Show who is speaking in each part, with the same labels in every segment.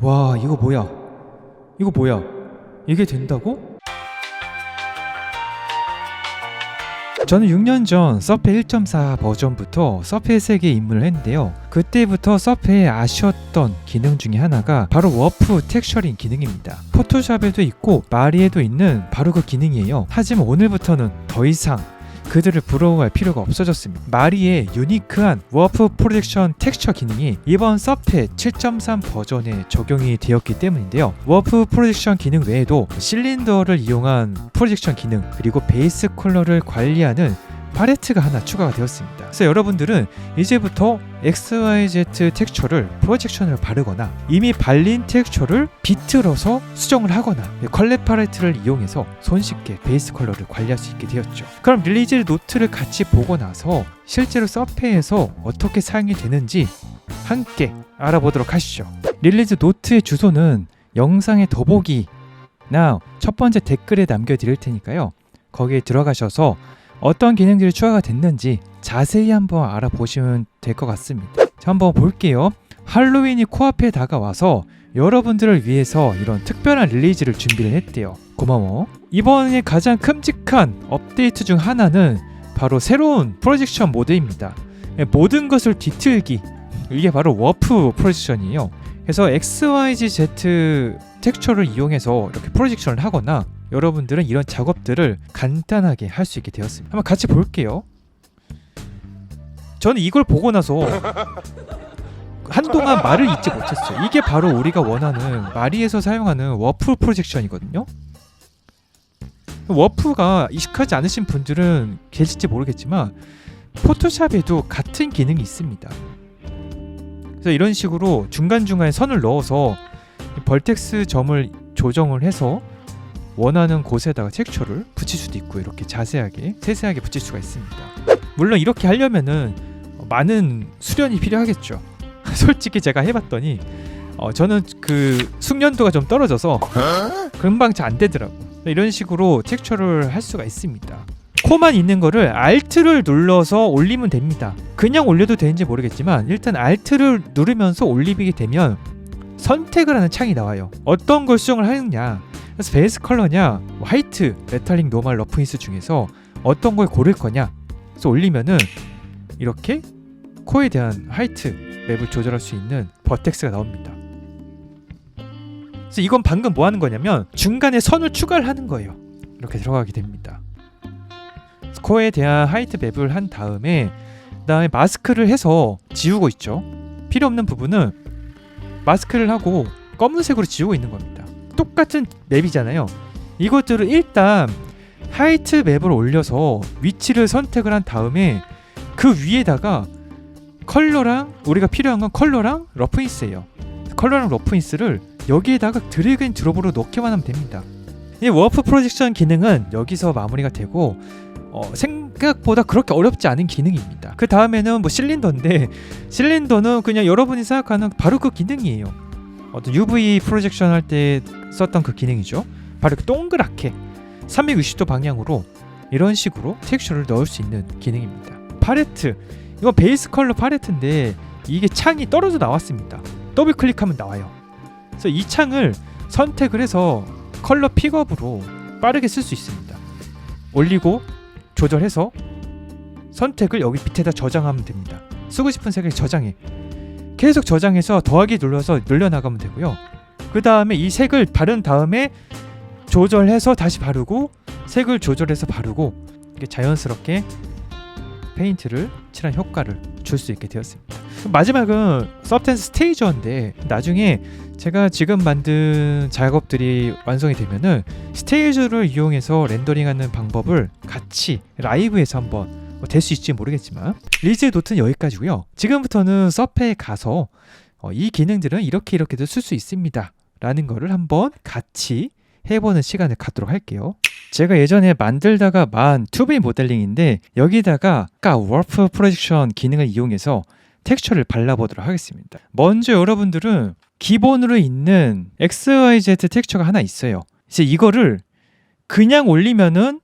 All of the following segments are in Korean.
Speaker 1: 와 이거 뭐야 이거 뭐야 이게 된다고? 저는 6년 전 서페 1.4 버전부터 서페의 세계에 입문을 했는데요. 그때부터 서페에 아쉬웠던 기능 중에 하나가 바로 워프 텍스처링 기능입니다. 포토샵에도 있고 마리에도 있는 바로 그 기능이에요. 하지만 오늘부터는 더 이상 그들을 부러워할 필요가 없어졌습니다. 마리의 유니크한 워프 프로젝션 텍스처 기능이 이번 서페 7.3 버전에 적용이 되었기 때문인데요. 워프 프로젝션 기능 외에도 실린더를 이용한 프로젝션 기능 그리고 베이스 컬러를 관리하는 팔레트가 하나 추가가 되었습니다. 그래서 여러분들은 이제부터 XYZ 텍스처를 프로젝션을 바르거나 이미 발린 텍스처를 비틀어서 수정을 하거나 컬렉 팔레트를 이용해서 손쉽게 베이스 컬러를 관리할 수 있게 되었죠. 그럼 릴리즈 노트를 같이 보고 나서 실제로 서페에서 어떻게 사용이 되는지 함께 알아보도록 하시죠. 릴리즈 노트의 주소는 영상의 더보기나 첫 번째 댓글에 남겨드릴 테니까요. 거기에 들어가셔서 어떤 기능들이 추가가 됐는지 자세히 한번 알아보시면 될 것 같습니다. 자, 한번 볼게요. 할로윈이 코앞에 다가와서 여러분들을 위해서 이런 특별한 릴리즈를 준비를 했대요. 고마워. 이번에 가장 큼직한 업데이트 중 하나는 바로 새로운 프로젝션 모드입니다. 모든 것을 뒤틀기. 이게 바로 워프 프로젝션이에요. 그래서 XYZ 텍스처를 이용해서 이렇게 프로젝션을 하거나 여러분들은 이런 작업들을 간단하게 할 수 있게 되었습니다. 한번 같이 볼게요. 저는 이걸 보고 나서 한동안 말을 잊지 못했어요. 이게 바로 우리가 원하는 마리에서 사용하는 워프 프로젝션이거든요. 워프가 익숙하지 않으신 분들은 계실지 모르겠지만 포토샵에도 같은 기능이 있습니다. 그래서 이런 식으로 중간중간에 선을 넣어서 벌텍스 점을 조정을 해서 원하는 곳에다가 텍스처를 붙일 수도 있고 이렇게 자세하게 세세하게 붙일 수가 있습니다. 물론 이렇게 하려면은 많은 수련이 필요하겠죠. 솔직히 제가 해봤더니 어, 저는 그 숙련도가 좀 떨어져서 금방 잘 안 되더라고. 이런 식으로 텍스처를 할 수가 있습니다. 코만 있는 거를 Alt를 눌러서 올리면 됩니다. 그냥 올려도 되는지 모르겠지만 일단 Alt를 누르면서 올리게 되면 선택을 하는 창이 나와요. 어떤 걸 수정을 하느냐. 그래서 베이스 컬러냐, 화이트, 메탈릭, 노멀, 러프인스 중에서 어떤 걸 고를 거냐. 그래서 올리면은 이렇게 코에 대한 화이트 맵을 조절할 수 있는 버텍스가 나옵니다. 그래서 이건 방금 뭐 하는 거냐면 중간에 선을 추가를 하는 거예요. 이렇게 들어가게 됩니다. 코에 대한 화이트 맵을 한 다음에 그다음에 마스크를 해서 지우고 있죠. 필요 없는 부분은 마스크를 하고 검은색으로 지우고 있는 겁니다. 똑같은 맵이잖아요. 이것들을 일단 하이트 맵을 올려서 위치를 선택을 한 다음에 그 위에다가 컬러랑 우리가 필요한 건 컬러랑 러프인스예요. 컬러랑 러프인스를 여기에다가 드래그 앤 드롭으로 넣기만 하면 됩니다. 이 워프 프로젝션 기능은 여기서 마무리가 되고 어, 생각보다 그렇게 어렵지 않은 기능입니다. 그 다음에는 뭐 실린더인데 실린더는 그냥 여러분이 생각하는 바로 그 기능이에요. 어떤 UV 프로젝션 할 때 썼던 그 기능이죠. 바로 그 동그랗게 360도 방향으로 이런 식으로 텍스처를 넣을 수 있는 기능입니다. 팔레트 이거 베이스 컬러 팔레트인데 이게 창이 떨어져 나왔습니다. 더블 클릭하면 나와요. 그래서 이 창을 선택을 해서 컬러 픽업으로 빠르게 쓸 수 있습니다. 올리고 조절해서 선택을 여기 밑에다 저장하면 됩니다. 쓰고 싶은 색을 저장해. 계속 저장해서 더하기 눌러서 늘려나가면 되고요. 그 다음에 이 색을 바른 다음에 조절해서 다시 바르고 색을 조절해서 바르고 이렇게 자연스럽게 페인트를 칠한 효과를 줄 수 있게 되었습니다. 마지막은 서브텐스 스테이저인데 나중에 제가 지금 만든 작업들이 완성이 되면은 스테이저를 이용해서 렌더링하는 방법을 같이 라이브에서 한번 뭐 될수 있을지 모르겠지만 리즈 노트는 여기까지고요. 지금부터는 서페에 가서 어, 이 기능들은 이렇게 이렇게도 쓸 수 있습니다. 라는 거를 한번 같이 해보는 시간을 갖도록 할게요. 제가 예전에 만들다가 만 2B 모델링인데 여기다가 아까 워프 프로젝션 기능을 이용해서 텍스처를 발라보도록 하겠습니다. 먼저 여러분들은 기본으로 있는 XYZ 텍스처가 하나 있어요. 이제 이거를 그냥 올리면은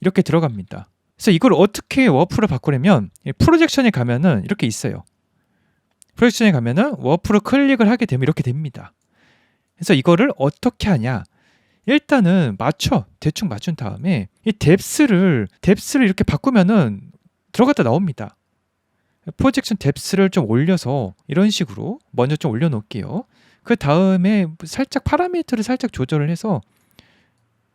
Speaker 1: 이렇게 들어갑니다. 그래서 이걸 어떻게 워프로 바꾸려면 프로젝션에 가면은 이렇게 있어요. 프로젝션에 가면은 워프로 클릭을 하게 되면 이렇게 됩니다. 그래서 이거를 어떻게 하냐? 일단은 맞춰 대충 맞춘 다음에 이 뎁스를 뎁스를 이렇게 바꾸면은 들어갔다 나옵니다. 프로젝션 뎁스를 좀 올려서 이런 식으로 먼저 좀 올려놓을게요. 그 다음에 살짝 파라미터를 살짝 조절을 해서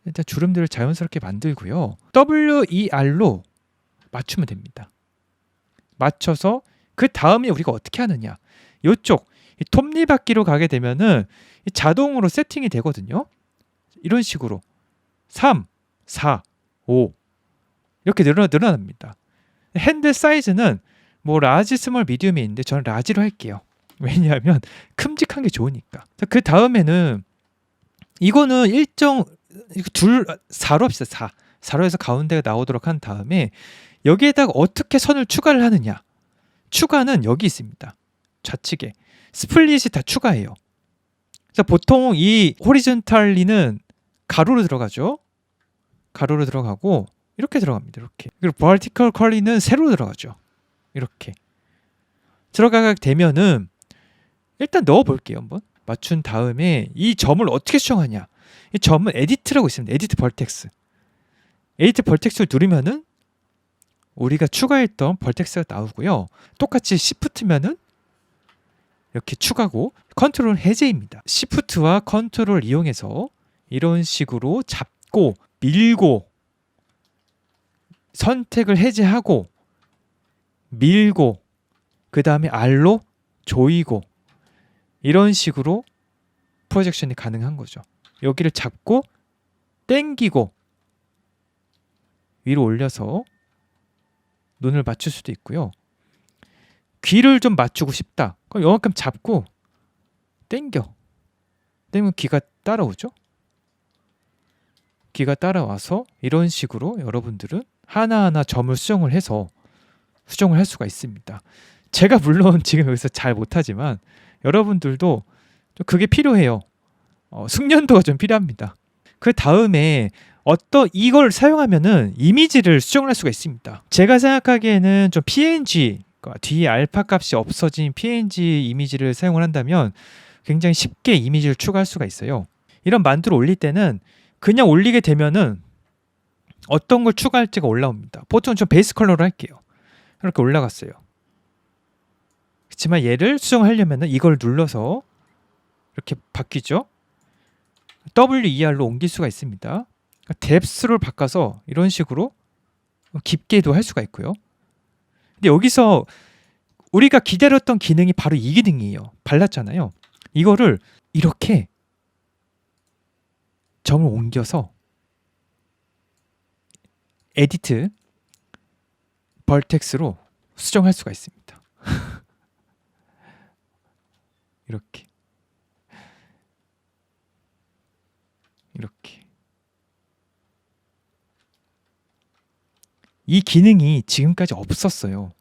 Speaker 1: 일단 주름들을 자연스럽게 만들고요. WER로 맞추면 됩니다. 맞춰서 그 다음에 우리가 어떻게 하느냐? 이쪽 이 톱니바퀴로 가게 되면은 이 자동으로 세팅이 되거든요. 이런 식으로 3, 4, 5 이렇게 늘어 늘어납니다. 핸들 사이즈는 뭐 라지, 스몰, 미디움이 있는데 저는 라지로 할게요. 왜냐하면 큼직한 게 좋으니까. 자, 그 다음에는 이거는 일정 둘 4로 합시다. 4. 4로 해서 가운데가 나오도록 한 다음에 여기에다가 어떻게 선을 추가를 하느냐? 추가는 여기 있습니다. 좌측에 스플릿이 다 추가해요. 그래서 보통 이 호리존탈리는 가로로 들어가죠. 가로로 들어가고 이렇게 들어갑니다. 이렇게. 그리고 버티컬 컬리는 세로 들어가죠. 이렇게. 들어가게 되면은 일단 넣어 볼게요, 한번. 맞춘 다음에 이 점을 어떻게 수정하냐? 이 점은 에디트라고 있습니다. 에디트 벌텍스. 에디트 벌텍스를 누르면은 우리가 추가했던 벌텍스가 나오고요. 똑같이 시프트면은 이렇게 추가고 컨트롤 해제입니다. 시프트와 컨트롤 이용해서 이런 식으로 잡고 밀고 선택을 해제하고 밀고 그 다음에 R로 조이고 이런 식으로 프로젝션이 가능한 거죠. 여기를 잡고 땡기고 위로 올려서 눈을 맞출 수도 있고요. 귀를 좀 맞추고 싶다. 그럼 요만큼 잡고 땡겨. 땡면 귀가 따라오죠. 귀가 따라와서 이런 식으로 여러분들은 하나하나 점을 수정을 해서 수정을 할 수가 있습니다. 제가 물론 지금 여기서 잘 못하지만 여러분들도 좀 그게 필요해요. 어, 숙련도가 좀 필요합니다. 그 다음에 어떤 이걸 사용하면은 이미지를 수정을 할 수가 있습니다. 제가 생각하기에는 좀 PNG 그러니까 뒤에 알파 값이 없어진 PNG 이미지를 사용을 한다면 굉장히 쉽게 이미지를 추가할 수가 있어요. 이런 만두를 올릴 때는 그냥 올리게 되면은 어떤 걸 추가할지가 올라옵니다. 보통 좀 베이스 컬러로 할게요. 이렇게 올라갔어요. 그렇지만 얘를 수정하려면은 이걸 눌러서 이렇게 바뀌죠. WER로 옮길 수가 있습니다. 뎁스를 바꿔서 이런 식으로 깊게도 할 수가 있고요. 근데 여기서 우리가 기다렸던 기능이 바로 이 기능이에요. 발랐잖아요. 이거를 이렇게 점을 옮겨서 에디트 벌텍스로 수정할 수가 있습니다. 이렇게 이렇게 이 기능이 지금까지 없었어요.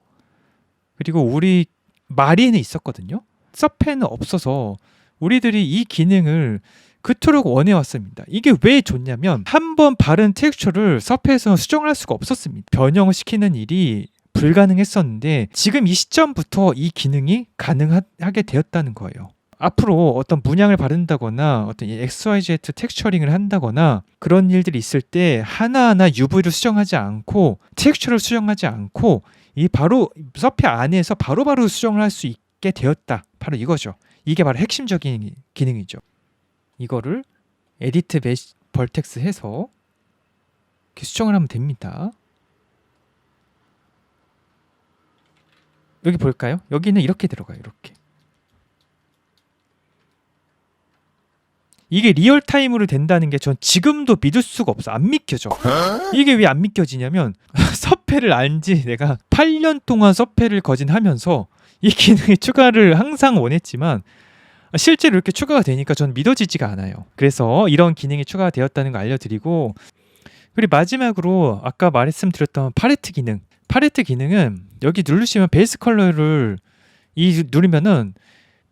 Speaker 1: 그리고 우리 마리에는 있었거든요. 서페는 없어서 우리들이 이 기능을 그토록 원해왔습니다. 이게 왜 좋냐면 한 번 바른 텍스처를 서페에서 수정을 할 수가 없었습니다. 변형을 시키는 일이 불가능했었는데 지금 이 시점부터 이 기능이 가능하게 되었다는 거예요. 앞으로 어떤 문양을 바른다거나 어떤 XYZ 텍스처링을 한다거나 그런 일들이 있을 때 하나하나 UV를 수정하지 않고 텍스처를 수정하지 않고 이 바로 서페 안에서 바로바로 수정을 할 수 있게 되었다. 바로 이거죠. 이게 바로 핵심적인 기능이죠. 이거를 에디트 메시, 벌텍스 해서 이렇게 수정을 하면 됩니다. 여기 볼까요? 여기는 이렇게 들어가요. 이렇게. 이게 리얼타임으로 된다는 게 전 지금도 믿을 수가 없어. 안 믿겨져. 이게 왜 안 믿겨지냐면 서페를 안지 내가 8년 동안 서페를 거진하면서 이 기능의 추가를 항상 원했지만 실제로 이렇게 추가가 되니까 전 믿어지지가 않아요. 그래서 이런 기능이 추가가 되었다는 거 알려드리고 그리고 마지막으로 아까 말씀드렸던 팔레트 기능. 팔레트 기능은 여기 누르시면 베이스 컬러를 이 누르면은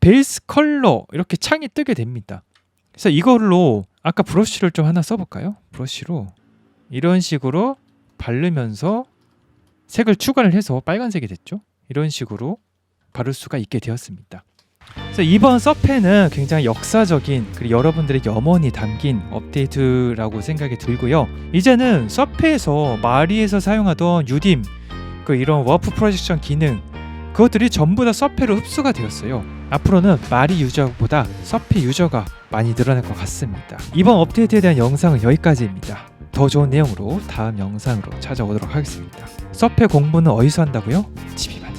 Speaker 1: 베이스 컬러 이렇게 창이 뜨게 됩니다. 그래서 이걸로 아까 브러쉬를 좀 하나 써볼까요? 브러쉬로 이런 식으로 바르면서 색을 추가를 해서 빨간색이 됐죠. 이런 식으로 바를 수가 있게 되었습니다. 그래서 이번 서페는 굉장히 역사적인 그리고 여러분들의 염원이 담긴 업데이트라고 생각이 들고요. 이제는 서페에서 마리에서 사용하던 유딤 그 이런 워프 프로젝션 기능 그것들이 전부 다 서페로 흡수가 되었어요. 앞으로는 마리 유저보다 서페 유저가 많이 늘어날 것 같습니다. 이번 업데이트에 대한 영상은 여기까지입니다. 더 좋은 내용으로 다음 영상으로 찾아오도록 하겠습니다. 서페 공부는 어디서 한다고요? 집이만.